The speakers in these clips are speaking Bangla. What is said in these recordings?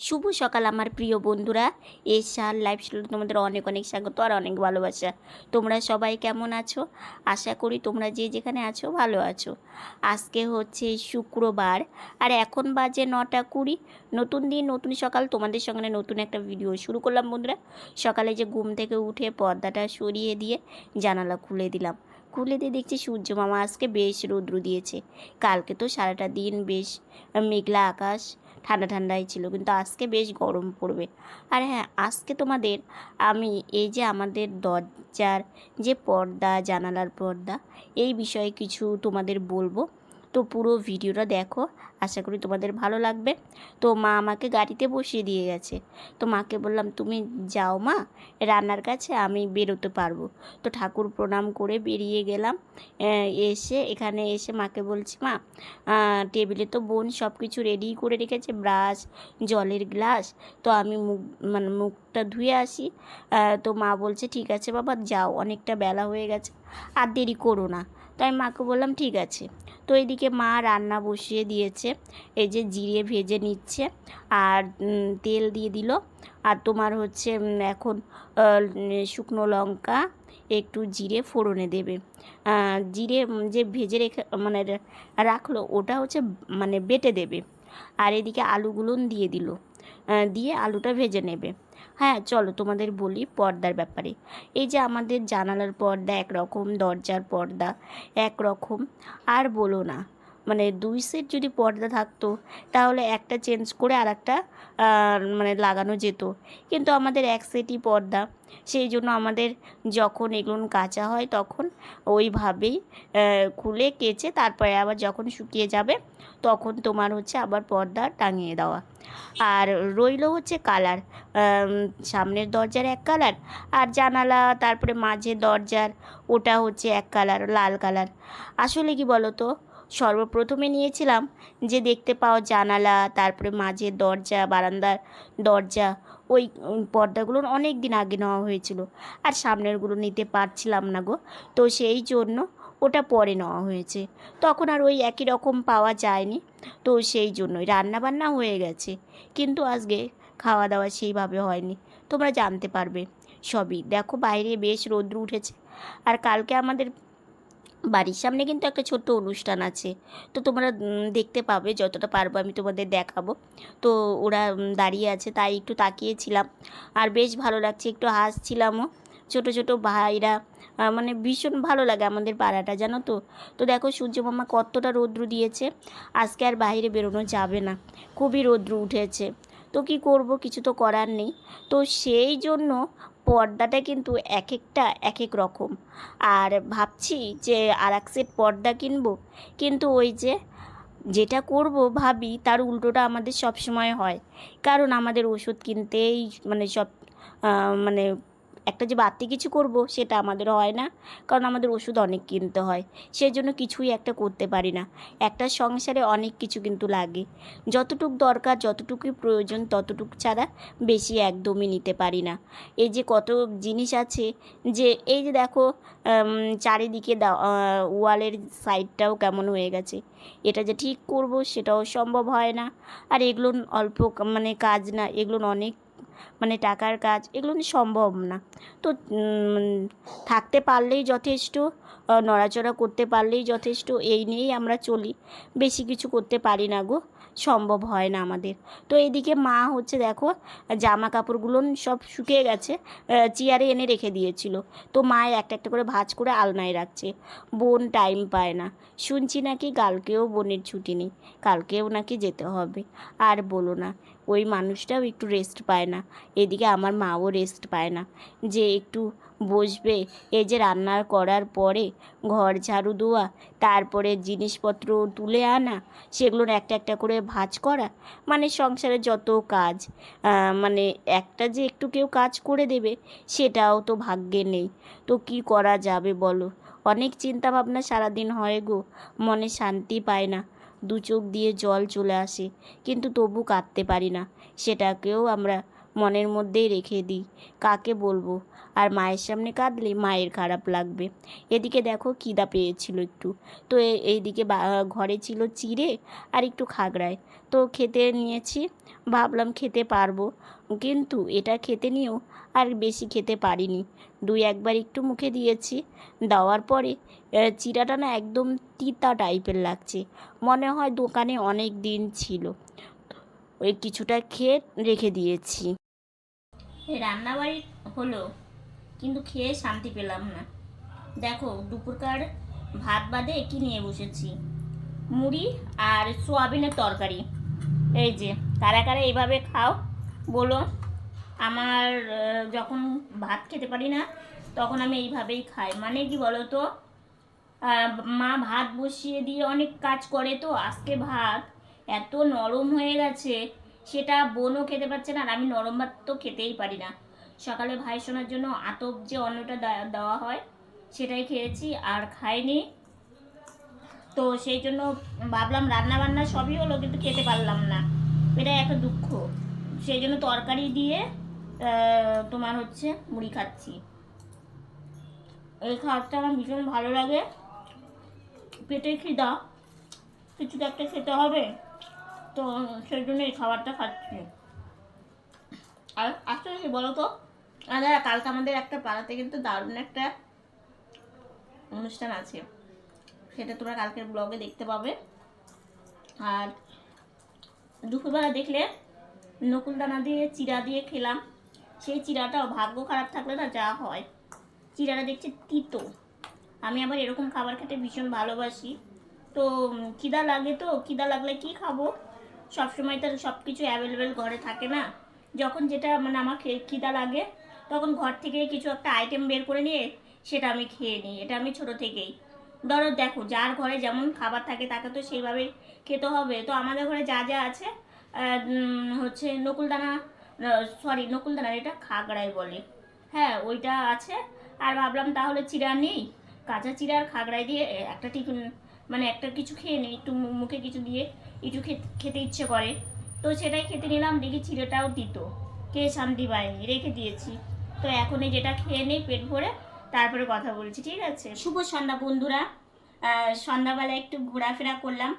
শুভ সকাল, আমার প্রিয় বন্ধুরা। এশার লাইফ স্টাইলে তোমাদের অনেক অনেক স্বাগত আর অনেক ভালোবাসা। তোমরা সবাই কেমন আছো? আশা করি তোমরা যে যেখানে আছো ভালো আছো। আজকে হচ্ছে শুক্রবার, আর এখন বাজে নটা কুড়ি। নতুন দিন, নতুন সকাল, তোমাদের সঙ্গে নতুন একটা ভিডিও শুরু করলাম বন্ধুরা। সকালে যে ঘুম থেকে উঠে পর্দাটা সরিয়ে দিয়ে জানালা খুলে দিলাম। খুলে দিয়ে দেখছি সূর্য মামা আজকে বেশ রৌদ্র দিয়েছে। কালকে তো সারাটা দিন বেশ মেঘলা আকাশ ঠান্ডা ঠান্ডাই ছিল, কিন্তু আজকে বেশ গরম পড়বে। আর হ্যাঁ আজকে তোমাদের আমি এই যে আমাদের দরজার যে পর্দা, জানালার পর্দা, এই বিষয়ে কিছু তোমাদের বলব। তো পুরো ভিডিওটা দেখো। আশা করি তোমাদের ভালো লাগবে। তো মা আমাকে গাড়িতে বসিয়ে দিয়ে গেছে। তো মাকে বললাম, তুমি যাও মা, রান্নার কাছে আমি বেরোতে পারব। তো ঠাকুর প্রণাম করে বেরিয়ে গেলাম। এসে এখানে এসে মাকে বলছি, মা টেবিলে তো বোন সব কিছু রেডি করে রেখেছে, ব্রাশ, জলের গ্লাস। তো আমি মুখ মানে মুখটা ধুয়ে আসি। তো মা বলছে, ঠিক আছে বাবা, যাও, অনেকটা বেলা হয়ে গেছে, আর দেরি করো না। তাই মাকে বললাম, ঠিক আছে। তো এদিকে মা রান্না বসিয়ে দিয়েছে, এই যে জিরে ভেজে নিচ্ছে আর তেল দিয়ে দিল। আর তোমার হচ্ছে এখন শুকনো লঙ্কা, একটু জিরে ফোড়নে দেবে। জিরে যে ভেজে রেখে মানে রাখল, ওটা হচ্ছে মানে বেটে দেবে। আর এদিকে আলুগুলো দিয়ে দিল। দিয়ে আলুটা ভেজে নেবে। হ্যাঁ চলো তোমাদের বলি পর্দার ব্যাপারে। এই যে আমাদের জানালার পর্দা, একরকম দরজার পর্দা, একরকম, আর বলো না। মানে দুই সেট যদি পর্দা থাকতো, তাহলে একটা চেঞ্জ করে আর একটা মানে লাগানো যেত। কিন্তু আমাদের এক সেটই পর্দা। সেই জন্য আমাদের যখন এগুলো কাঁচা হয় তখন ওইভাবেই খুলে কেচে তারপরে আবার যখন শুকিয়ে যাবে, তখন তোমার হচ্ছে আবার পর্দা টাঙিয়ে দেওয়া। আর রইল হচ্ছে কালার। সামনের দরজার এক কালার আর জানালা, তারপরে মাঝের দরজার, ওটা হচ্ছে এক কালার, লাল কালার। আসলে কি বলো তো সর্বপ্রথমে নিয়েছিলাম যে দেখতে পাও জানালা, তারপরে মাঝের দরজা, বারান্দার দরজা, ওই পর্দাগুলো অনেক দিন আগে নেওয়া হয়েছিল। আর সামনেরগুলো নিতে পারছিলাম না গো। তো সেই জন্য ওটা পরে নেওয়া হয়েছে। তখন আর ওই একই রকম পাওয়া যায়নি। তো সেই জন্যই রান্না বান্না হয়ে গেছে। কিন্তু আজকে খাওয়া দাওয়া সেইভাবে হয়নি। তোমরা জানতে পারবে সবই। দেখো বাইরে বেশ রৌদ্র উঠেছে। আর কালকে আমাদের বাড়ির সামনে কিন্তু একটা ছোট্ট অনুষ্ঠান আছে। তো তোমরা দেখতে পাবে যতটা পারব আমি তোমাদের দেখাবো। তো ওরা দাঁড়িয়ে আছে, তাই একটু তাকিয়েছিলাম। আর বেশ ভালো লাগছে, একটু হাসছিলামও। ছোট ছোট ভাইরা মানে ভীষণ ভালো লাগে আমাদের পাড়াটা, জানো তো? তো দেখো সূর্য মামা কতটা রৌদ্র দিয়েছে। আজকে আর বাইরে বেরোনো যাবে না। খুবই রৌদ্র উঠেছে। তো কি করব, কিছু তো করার নেই। তো সেই জন্য পর্দাটা কিন্তু এক একটা এক এক রকম। আর ভাবছি যে আর এক সেট পর্দা কিনবো। কিন্তু ওই যে যেটা করব ভাবি, তার উল্টোটা আমাদের সব সময় হয়। কারণ আমাদের ওষুধ কিনতেই মানে সব মানে একটা যে বাড়তি কিছু করব সেটা আমাদের হয় না। কারণ আমাদের ওষুধ অনেক কিনতে হয়। সেই জন্য কিছুই একটা করতে পারি না। একটা সংসারে অনেক কিছু কিন্তু লাগে। যতটুক দরকার, যতটুকুই প্রয়োজন, ততটুক ছাড়া বেশি একদমই নিতে পারি না। এই যে কত জিনিস আছে যে, এই যে দেখো চারিদিকে ওয়ালের সাইডটাও কেমন হয়ে গেছে। এটা যে ঠিক করব সেটাও সম্ভব হয় না। আর এগুলো অল্প মানে কাজ না এগুলো অনেক মানে টাকার কাজ, এগুলো সম্ভব না। তো থাকতে পারলেই যথেষ্ট নড়াচড়া করতে পারলেই যথেষ্ট, এই নিয়েই আমরা চলি। বেশি কিছু করতে পারি না গো। সম্ভব হয় না আমাদের। তো এদিকে মা হচ্ছে দেখো জামা কাপড়গুলো সব শুকিয়ে গেছে চেয়ারে এনে রেখে দিয়েছিল। তো মা একটা একটা করে ভাঁজ করে আলনায় রাখছে। বোন টাইম পায় না। শুনছি নাকি কালকেও বোনের ছুটি নেই, কালকেও নাকি যেতে হবে। আর বলো না, ওই মানুষটাও একটু রেস্ট পায় না। এদিকে আমার মাও রেস্ট পায় না। যে একটু বসবে। এই যে রান্না করার পরে ঘর ঝাড়ু দেওয়া তারপরে জিনিসপত্র তুলে আনা, সেগুলোর একটা একটা করে ভাঁজ করা মানে সংসারে যত কাজ মানে একটা যে একটু কেউ কাজ করে দেবে, সেটাও তো ভাগ্যে নেই। তো কি করা যাবে বলো? অনেক চিন্তা ভাবনা সারাদিন হয় গো, মনে শান্তি পায় না। দু চোখ দিয়ে জল চলে আসে, কিন্তু তবু কাঁদতে পারি না। সেটাকেও আমরা মনের মধ্যেই রেখে দিই। কাকে বলব? আর মায়ের সামনে কাঁদলে মায়ের খারাপ লাগবে। এদিকে দেখো কিদা পেয়েছিল একটু। তো এইদিকে ঘরে ছিল চিড়ে আর একটু খাগড়ায়। তো খেতে নিয়েছি। ভাবলাম খেতে পারব। কিন্তু এটা খেতে নিয়েও আর বেশি খেতে পারিনি। দুই একবার একটু মুখে দিয়েছি। দেওয়ার পরে চিড়াটা না একদম তিতা টাইপের লাগছে। মনে হয় দোকানে অনেক দিন ছিল। ওই কিছুটা খেয়ে রেখে দিয়েছি। রান্নাবাড়ি হলো, কিন্তু খেয়ে শান্তি পেলাম না। দেখো, দুপুরকার ভাত বাদে কি নিয়ে বসেছি? মুড়ি আর সোয়াবিনের তরকারি। এই যে, কারা কারা এইভাবে খাও, বলো। আমার যখন ভাত খেতে পারি না, তখন আমি এইভাবেই খাই। মানে কি বলো তো মা ভাত বসিয়ে দিয়ে অনেক কাজ করে তো, আজকে ভাত এত নরম হয়ে গেছে। সেটা বোনও খেতে পারছে না আর আমি নরম ভাত তো খেতেই পারি না। সকালে ভাই শোনার জন্য আতপ যে অন্নটা দেওয়া হয়, সেটাই খেয়েছি আর খাইনি। তো সেই জন্য ভাবলাম রান্না বান্না সবই হলো, কিন্তু খেতে পারলাম না। এটা একটা দুঃখ। সেই জন্য তরকারি দিয়ে তোমার হচ্ছে মুড়ি খাচ্ছি। এই খাবারটা আমার ভীষণ ভালো লাগে। পেটে খিদা, কিছু তো একটা খেতে হবে। তো সেই জন্য এই খাবারটা খাচ্ছি। আর আসলে কি বলো তো দাদা কালকে আমাদের একটা পাড়াতে কিন্তু দারুণ একটা অনুষ্ঠান আছে। সেটা তোমরা কালকের ব্লগে দেখতে পাবে। আর দুপুরবেলা দেখলে নকুলদানা দিয়ে চিরা দিয়ে খেলাম। সেই চিরাটাও ভাগ্য খারাপ থাকলে না যা হয়। চিরাটা দেখছি তিতো। আমি আবার এরকম খাবার খেতে ভীষণ ভালোবাসি। তো খিদা লাগে তো, খিদা লাগলে কি খাব? সবসময় তো সব কিছু অ্যাভেলেবেল ঘরে থাকে না। যখন যেটা মানে আমার খিদা লাগে, তখন ঘর থেকে কিছু একটা আইটেম বের করে নিয়ে সেটা আমি খেয়ে নিই। এটা আমি ছোট থেকেই। ধরো দেখো, যার ঘরে যেমন খাবার থাকে তাকে তো সেইভাবে খেতে হবে। তো আমাদের ঘরে যা যা আছে হচ্ছে নকুলদানা সরি নকুলদানা এটা খাগড়াই বলে। হ্যাঁ ওইটা আছে। আর ভাবলাম তাহলে চিরা নেই। কাঁচা চিরা আর খাগড়াই দিয়ে একটা টিফিন মানে একটা কিছু খেয়ে নিই একটু মুখে কিছু দিয়ে একটু খেতে ইচ্ছে করে। তো সেটাই খেতে নিলাম, দেখি চিড়েটাও দিত কে শান্তি পায়নি, রেখে দিয়েছি। তো এখন এই যেটা খেয়ে নেই পেট ভরে, তারপরে কথা বলছি, ঠিক আছে? শুভ সন্ধ্যা বন্ধুরা। সন্ধ্যাবেলা একটু ঘোরাফেরা করলাম।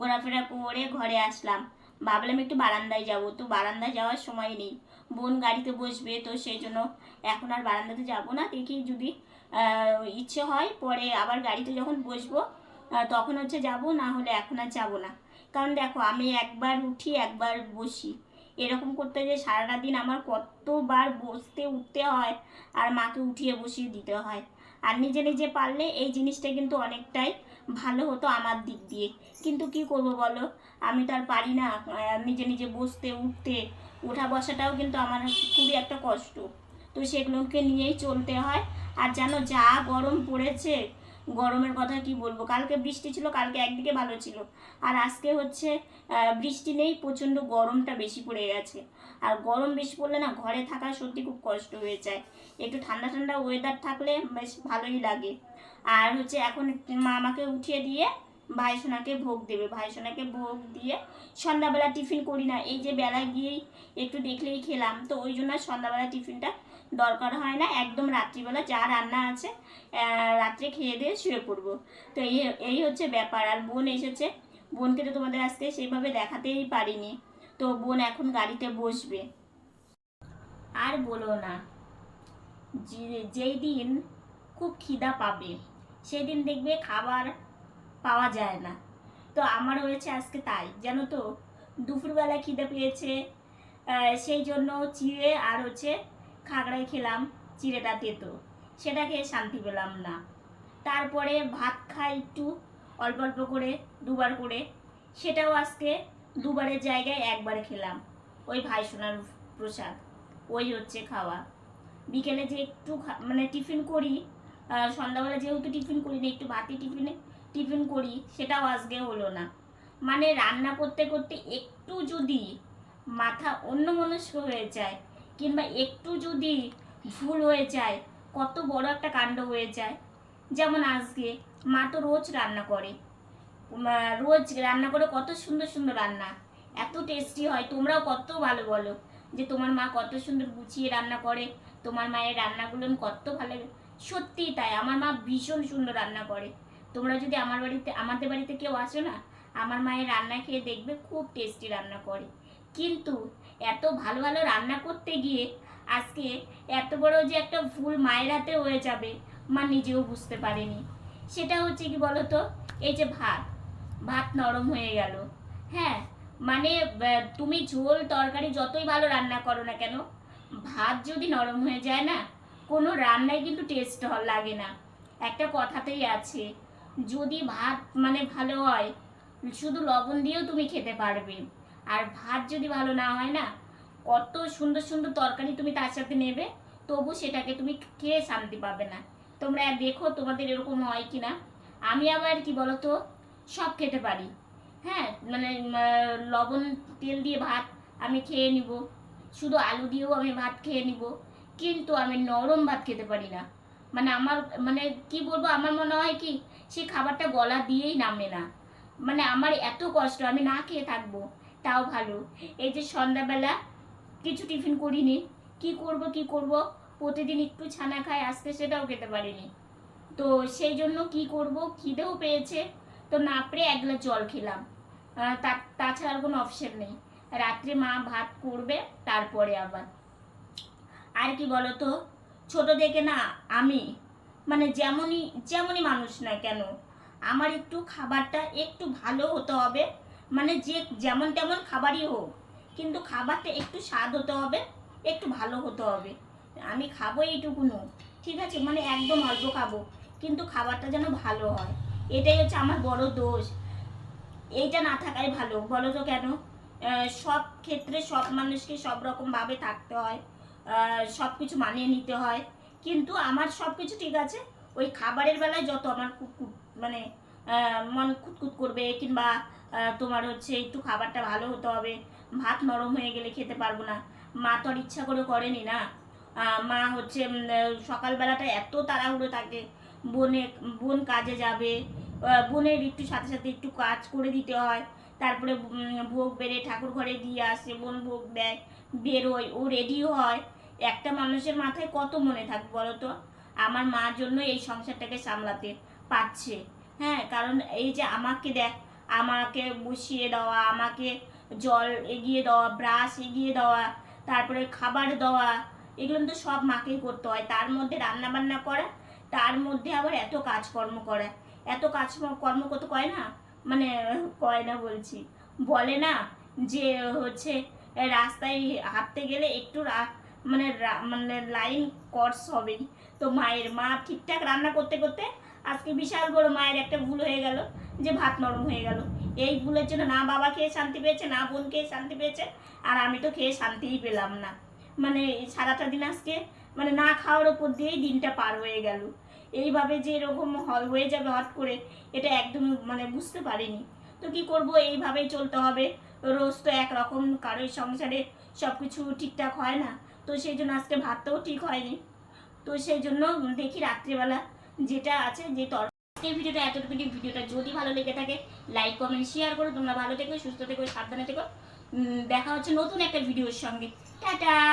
ঘোরাফেরা করে ঘরে আসলাম। ভাবলাম একটু বারান্দায় যাব, তো বারান্দায় যাওয়ার সময় নেই। বোন গাড়িতে বসবে, তো সেই জন্য এখন আর বারান্দাতে যাব না। দেখি যদি ইচ্ছে হয়, পরে আবার গাড়িতে যখন বসবো তখন হচ্ছে যাব, না হলে এখন আর যাব না। কারণ দেখো, আমি একবার উঠি, একবার বসি। এরকম করতে যে সারাটা দিন আমার কতবার বসতে উঠতে হয় আর মাকে উঠিয়ে বসিয়ে দিতে হয়। আর নিজে নিজে পারলে এই জিনিসটা কিন্তু অনেকটাই ভালো হতো আমার দিক দিয়ে। কিন্তু কি করব বলো? আমি তো আর পারি না নিজে নিজে বসতে, উঠতে। ওঠা বসাটাও কিন্তু আমার খুবই একটা কষ্ট। তো সেগুলোকে নিয়েই চলতে হয়। আর যেন যা গরম পড়েছে গরমের কথা কি বলব? কালকে বৃষ্টি ছিল, কালকে একদিকে ভালো ছিল। আর আজকে হচ্ছে বৃষ্টি নেই, প্রচণ্ড গরমটা বেশি পড়ে গেছে। আর গরম বেশি পড়লে না, ঘরে থাকা সত্যি খুব কষ্ট হয়ে যায়। একটু ঠান্ডা ঠান্ডা ওয়েদার থাকলে বেশ ভালোই লাগে। আর হচ্ছে এখন মা আমাকে উঠিয়ে দিয়ে ভাই সোনাকে ভোগ দেবে। ভাই সোনাকে ভোগ দিয়ে সন্ধ্যাবেলা টিফিন করি না। এই যে বেলায় গিয়েই একটু দেখলেই খেলাম। তো ওই জন্য সন্ধ্যাবেলা টিফিনটা দরকার হয় না। একদম রাত্রিবেলা যা রান্না আছে রাত্রে খেয়ে দিয়ে শুয়ে পড়ব। তো এই এই হচ্ছে ব্যাপার। আর বোন এসেছে। বোনকে তো তোমাদের আজকে সেইভাবে দেখাতেই পারিনি। তো বোন এখন গাড়িতে বসবে। আর বলো না যেই দিন খুব খিদা পাবে সেই দিন দেখবে খাবার পাওয়া যায় না। তো আমার হয়েছে আজকে তাই, জানো তো? দুপুরবেলা খিদে পেয়েছে সেই জন্য চিড়ে আর হচ্ছে খাগড়ায় খেলাম চিড়েটা তেতো সেটা খেয়ে শান্তি পেলাম না। তারপরে ভাত খাই একটু, অল্প অল্প করে, দুবার করে। সেটাও আজকে দুবারের জায়গায় একবার খেলাম। ওই ভাই সোনার প্রসাদ, ওই হচ্ছে খাওয়া। বিকেলে যে একটু মানে টিফিন করি সন্ধ্যাবেলা যেহেতু টিফিন করি না, একটু বাতি টিফিনে, টিফিন করি, সেটাও আজকে হলো না। মানে রান্না করতে করতে একটু যদি মাথা অন্যমনস্ক হয়ে যায় কিংবা একটু যদি ভুল হয়ে যায়, কত বড় একটা কাণ্ড হয়ে যায়। যেমন আজকে মা তো রোজ রান্না করে। রোজ রান্না করে কত সুন্দর সুন্দর রান্না। এত টেস্টি হয়, তোমরাও কত ভালো বলো যে তোমার মা কত সুন্দর গুছিয়ে রান্না করে, তোমার মায়ের রান্নাগুলো কত ভালো সত্যিই তাই, আমার মা ভীষণ সুন্দর রান্না করে। তোমরা যদি আমার বাড়িতে, আমাদের বাড়িতে কেউ আসো না, আমার মায়ের রান্না খেয়ে দেখবে খুব টেস্টি রান্না করে। কিন্তু এত ভালো ভালো রান্না করতে গিয়ে আজকে এত বড় যে একটা ভুল মায়ের হাতে হয়ে যাবে, মা নিজেও বুঝতে পারেনি। সেটা হচ্ছে কি বলতো? এই যে ভাত ভাত নরম হয়ে গেল। হ্যাঁ মানে তুমি ঝোল, তরকারি যতই ভালো রান্না করো না কেন, ভাত যদি নরম হয়ে যায় না, কোনো রান্নায় কিন্তু টেস্ট লাগে না। একটা কথাতেই আছে, যদি ভাত মানে ভালো হয়, শুধু লবণ দিয়েও তুমি খেতে পারবে। আর ভাত যদি ভালো না হয় না, কত সুন্দর সুন্দর তরকারি তুমি তার সাথে নেবে, তবু সেটাকে তুমি খেয়ে শান্তি পাবে না। তোমরা দেখো তোমাদের এরকম হয় কি না আমি আবার কি বলতো, সব খেতে পারি। হ্যাঁ মানে লবণ তেল দিয়ে ভাত আমি খেয়ে নিব, শুধু আলু দিয়েও আমি ভাত খেয়ে নিব, কিন্তু আমি নরম ভাত খেতে পারি না। মানে আমার মানে কি বলব, আমার মনে হয় কি সেই খাবারটা গলা দিয়েই নামে না। মানে আমার এত কষ্ট, আমি না খেয়ে থাকব। তাও ভালো। এই যে সন্ধ্যাবেলা কিছু টিফিন করিনি, কি করব কি করব? প্রতিদিন একটু ছানা খাই আজকে সেটাও খেতে পারিনি। তো সেই জন্য কি করব, খিদেও পেয়েছে। তো না পেরে এক গ্লাস জল খেলাম। তাছাড়া কোনো অপশন নেই। রাত্রে মা ভাত করবে, তারপরে আবার। আর কি বলতো, ছোট থেকে না আমি মানে যেমনই যেমনই মানুষ না কেন, আমার একটু খাবারটা একটু ভালো হতে হবে। মানে যে যেমন তেমন খাবারই হোক, কিন্তু খাবারটা একটু স্বাদ হতে হবে, একটু ভালো হতে হবে। আমি খাব এইটুকুনো, ঠিক আছে? মানে একদম অল্প খাব, কিন্তু খাবারটা যেন ভালো হয়। এটাই হচ্ছে আমার বড় দোষ। এইটা না থাকাই ভালো, বলো তো কেন? সব ক্ষেত্রে সব মানুষকে সব রকমভাবে থাকতে হয় সব কিছু মানিয়ে নিতে হয়। কিন্তু আমার সব কিছু ঠিক আছে, ওই খাবারের বেলায় যত আমার মানে মন খুঁতকুত করবে, কিংবা তোমার হচ্ছে একটু খাবারটা ভালো হতে হবে। ভাত নরম হয়ে গেলে খেতে পারব না। মা তো আর ইচ্ছা করে করেনি না। মা হচ্ছে সকালবেলাটা এত তাড়াহুড়ো থাকে, বোনে, বোন কাজে যাবে বোনের একটু সাথে সাথে একটু কাজ করে দিতে হয়। তারপরে ভোগ বেড়ে ঠাকুর ঘরে দিয়ে আসে, বোন ভোগ দেয়, বেরোয়, ও রেডি হয়। একটা মানুষের মাথায় কত মনে থাকবে বলো তো? আমার মার জন্য এই সংসারটাকে সামলাতে পারছে। হ্যাঁ কারণ এই যে আমাকে দেখ, আমাকে বসিয়ে দেওয়া, আমাকে জল এগিয়ে দেওয়া, ব্রাশ এগিয়ে দেওয়া, তারপরে খাবার দেওয়া, এগুলো তো সব মাকেই করতে হয়। তার মধ্যে রান্না বান্না করা, তার মধ্যে আবার এত কাজকর্ম করা। এত কাজ কর্ম করতে কয় না? মানে কয় না বলছি। বলে না যে হচ্ছে রাস্তায় হাঁটতে গেলে একটু মানে মানে লাইন কর্স হবেই। তো মায়ের মা ঠিকঠাক রান্না করতে করতে আজকে বিশাল বড় মায়ের একটা ভুল হয়ে গেল, যে ভাত নরম হয়ে গেল। এই ভুলের জন্য না বাবা খেয়ে শান্তি পেয়েছে, না বোন খেয়ে শান্তি পেয়েছে, আর আমি তো খেয়ে শান্তিই পেলাম না। মানে সারাটা দিন আজকে মানে না খাওয়ার ওপর দিয়েই দিনটা পার হয়ে গেল। এইভাবে যে এরকম হ- হয়ে যাবে হট করে, এটা একদম মানে বুঝতে পারিনি। তো কি করব? এইভাবেই চলতে হবে। রোজ তো একরকম কারোর সংসারে সব কিছু ঠিকঠাক হয় না। তো সেই জন্য আজকে ভাতটাও ঠিক হয়নি। তো সেই জন্য দেখি রাত্রিবেলা যেটা আছে, যে তর এই ভিডিওটা এতটুকু ভিডিওটা যদি ভালো লেগে থাকে লাইক কমেন্ট শেয়ার করো। তোমরা ভালো থেকো, সুস্থ থেকো, সাবধানে থেকো। দেখা হচ্ছে নতুন একটা ভিডিওর সঙ্গে। টাটা!